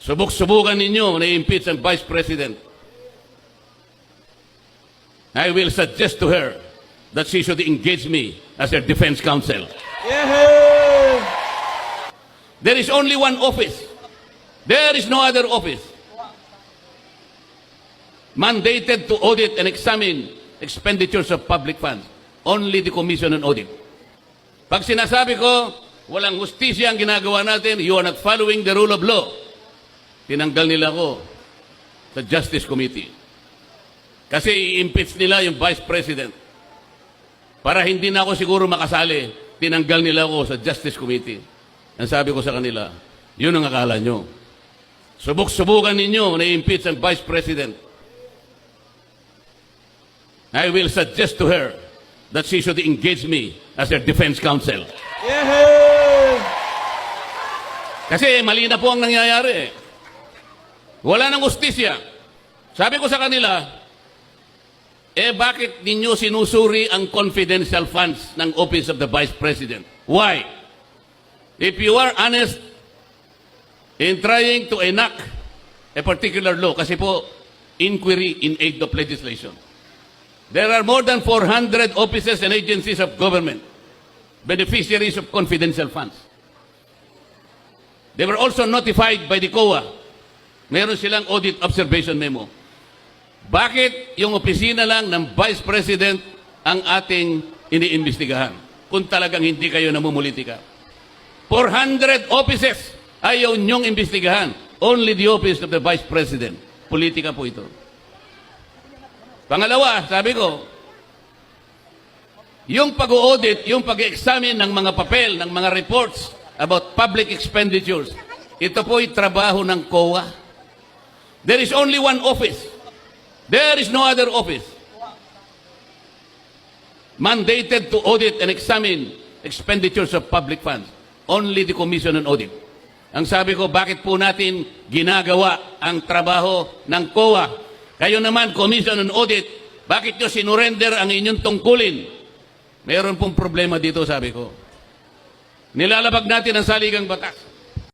Subok-subukan ninyo na impeach ang Vice President. I will suggest to her that she should engage me as her defense counsel. Yehey! There is only one office. There is no other office. Mandated to audit and examine expenditures of public funds. Only the Commission on Audit. Pag sinasabi ko, walang hustisya ang ginagawa natin, you are not following the rule of law. Tinanggal nila ako sa Justice Committee. Kasi i-impeach nila yung Vice President. Para hindi na ako siguro makasali, tinanggal nila ako sa Justice Committee. Ang sabi ko sa kanila, yun ang akala nyo. Subok-subukan ninyo na impeach ang Vice President. I will suggest to her that she should engage me as her defense counsel. Yehey! Kasi mali na po ang nangyayari. Wala nang ustisya. Sabi ko sa kanila, eh bakit ninyo sinusuri ang confidential funds ng Office of the Vice President? Why? If you are honest in trying to enact a particular law, kasi po, inquiry in aid of legislation. There are more than 400 offices and agencies of government, beneficiaries of confidential funds. They were also notified by the COA. Meron silang audit observation memo. Bakit yung opisina lang ng Vice President ang ating iniimbestigahan? Kung talagang hindi kayo namumulitika. 400 offices ayaw nyong imbestigahan. Only the office of the Vice President. Politika po ito. Pangalawa, sabi ko, yung pag-audit, yung pag-examine ng mga papel, ng mga reports about public expenditures, ito po'y trabaho ng COA. There is only one office. There is no other office. Mandated to audit and examine expenditures of public funds. Only the Commission on Audit. Ang sabi ko, bakit po natin ginagawa ang trabaho ng COA? Kayo naman, Commission on Audit, bakit nyo sinurrender ang inyong tungkulin? Meron pong problema dito, sabi ko. Nilalabag natin ang saligang batas.